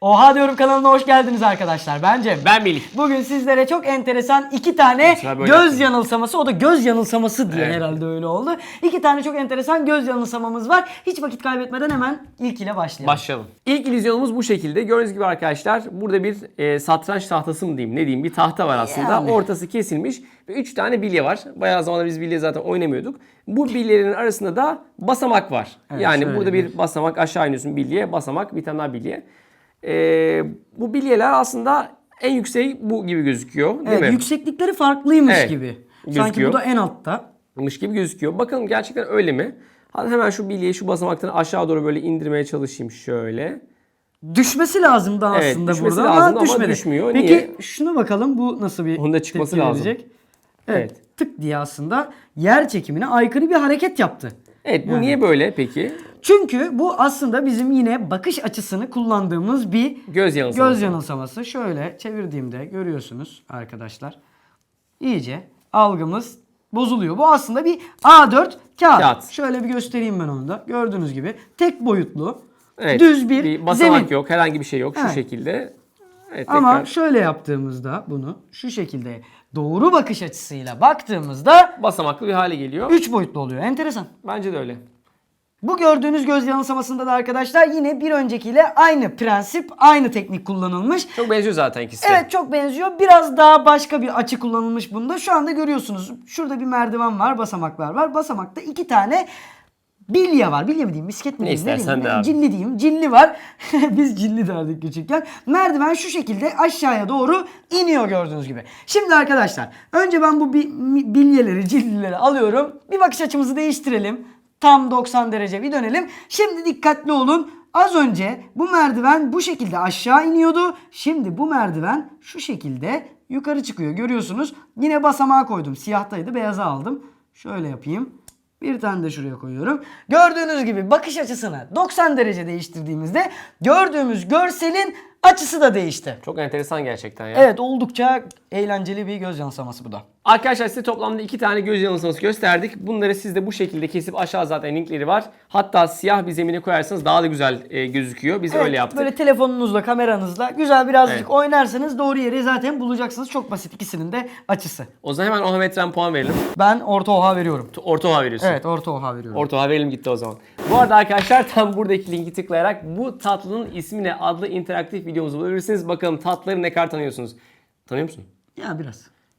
Oha diyorum kanalına hoş geldiniz arkadaşlar. Bence Ben Melih. Bugün sizlere çok enteresan iki tane Mesela böyle göz yanılsaması, o da göz yanılsaması diye Evet. herhalde öyle oldu. İki tane çok enteresan göz yanılsamamız var. Hiç vakit kaybetmeden hemen ilkiyle başlayalım. Başlayalım. İlk illüzyonumuz bu şekilde. Gördüğünüz gibi arkadaşlar burada bir e, satranç tahtası mı diyeyim ne diyeyim bir tahta var aslında. Yani. Ortası kesilmiş ve 3 tane bilye var. Bayağı zamandır biz bilye zaten oynamıyorduk. Bu bilyelerin arasında da basamak var. Evet, yani şöyle burada bir- bir basamak aşağı iniyorsun bilye basamak bir tane daha bilye. E, bu bilyeler aslında en yüksek bu gibi gözüküyor değil evet, mi? yükseklikleri farklıymış Evet, gibi. Sanki gözüküyor. bu da en altta. mış gibi gözüküyor. Bakalım gerçekten öyle mi? Hadi hemen şu bilyeyi şu basamaktan aşağı doğru böyle indirmeye çalışayım şöyle. Düşmesi lazımdı Evet, aslında düşmesi burada lazımdı ama ama düşmedi. düşmüyor. Peki Niye? şuna bakalım bu nasıl bir Onun da çıkması lazım. verecek? Evet, Evet. Tık diye aslında yer çekimine aykırı bir hareket yaptı. Evet bu Yani. niye böyle peki? Çünkü bu aslında bizim yine bakış açısını kullandığımız bir Göz yanılsaması. göz yanılsaması. Şöyle çevirdiğimde görüyorsunuz arkadaşlar. İyice algımız bozuluyor. Bu aslında bir A4 kağıt. Kağıt. Şöyle bir göstereyim ben onu da. Gördüğünüz gibi tek boyutlu Evet, düz bir, basamak zemin. yok, herhangi bir şey yok Evet. şu şekilde. Evet, Ama tekrar şöyle yaptığımızda bunu şu şekilde doğru bakış açısıyla baktığımızda basamaklı bir hale geliyor. 3 boyutlu oluyor. Enteresan. Bence de öyle. Bu gördüğünüz göz yanılsamasında da arkadaşlar yine bir öncekiyle aynı prensip, aynı teknik kullanılmış. Çok benziyor zaten ikisi. Evet çok benziyor. Biraz daha başka bir açı kullanılmış bunda. Şu anda görüyorsunuz. Şurada bir merdiven var, basamaklar var. Basamakta iki tane bilye var. Bilye mi diyeyim, misket mi Ne diyeyim, istersen diyeyim? de abi. Cilli diyeyim. Cilli var. Biz cilli derdik küçükken. Merdiven şu şekilde aşağıya doğru iniyor gördüğünüz gibi. Şimdi arkadaşlar önce ben bu bi- bilyeleri, cillileri alıyorum. Bir bakış açımızı değiştirelim. Tam 90 derece bir dönelim. Şimdi dikkatli olun. Az önce bu merdiven bu şekilde aşağı iniyordu. Şimdi bu merdiven şu şekilde yukarı çıkıyor. Görüyorsunuz. Yine basamağa koydum. Siyahtaydı beyaza aldım. Şöyle yapayım. Bir tane de şuraya koyuyorum. Gördüğünüz gibi bakış açısını 90 derece değiştirdiğimizde gördüğümüz görselin açısı da değişti. Çok enteresan gerçekten ya. Evet oldukça eğlenceli bir göz yanılsaması bu da. Arkadaşlar size toplamda iki tane göz yanılsaması gösterdik. Bunları siz de bu şekilde kesip aşağı zaten linkleri var. Hatta siyah bir zemine koyarsanız daha da güzel e, gözüküyor. Biz Evet, öyle yaptık. Böyle telefonunuzla, kameranızla güzel birazcık Evet. oynarsanız doğru yeri zaten bulacaksınız. Çok basit ikisinin de açısı. O zaman hemen ohametren puan verelim. Ben orta oha veriyorum. Orta oha veriyorsun. Evet orta oha veriyorum. Orta oha verelim gitti o zaman. Bu arada arkadaşlar tam buradaki linki tıklayarak bu tatlının ismi ne adlı interaktif videomuzu bulabilirsiniz. Bakalım tatları ne kadar tanıyorsunuz. Tanıyor musun? ya biraz.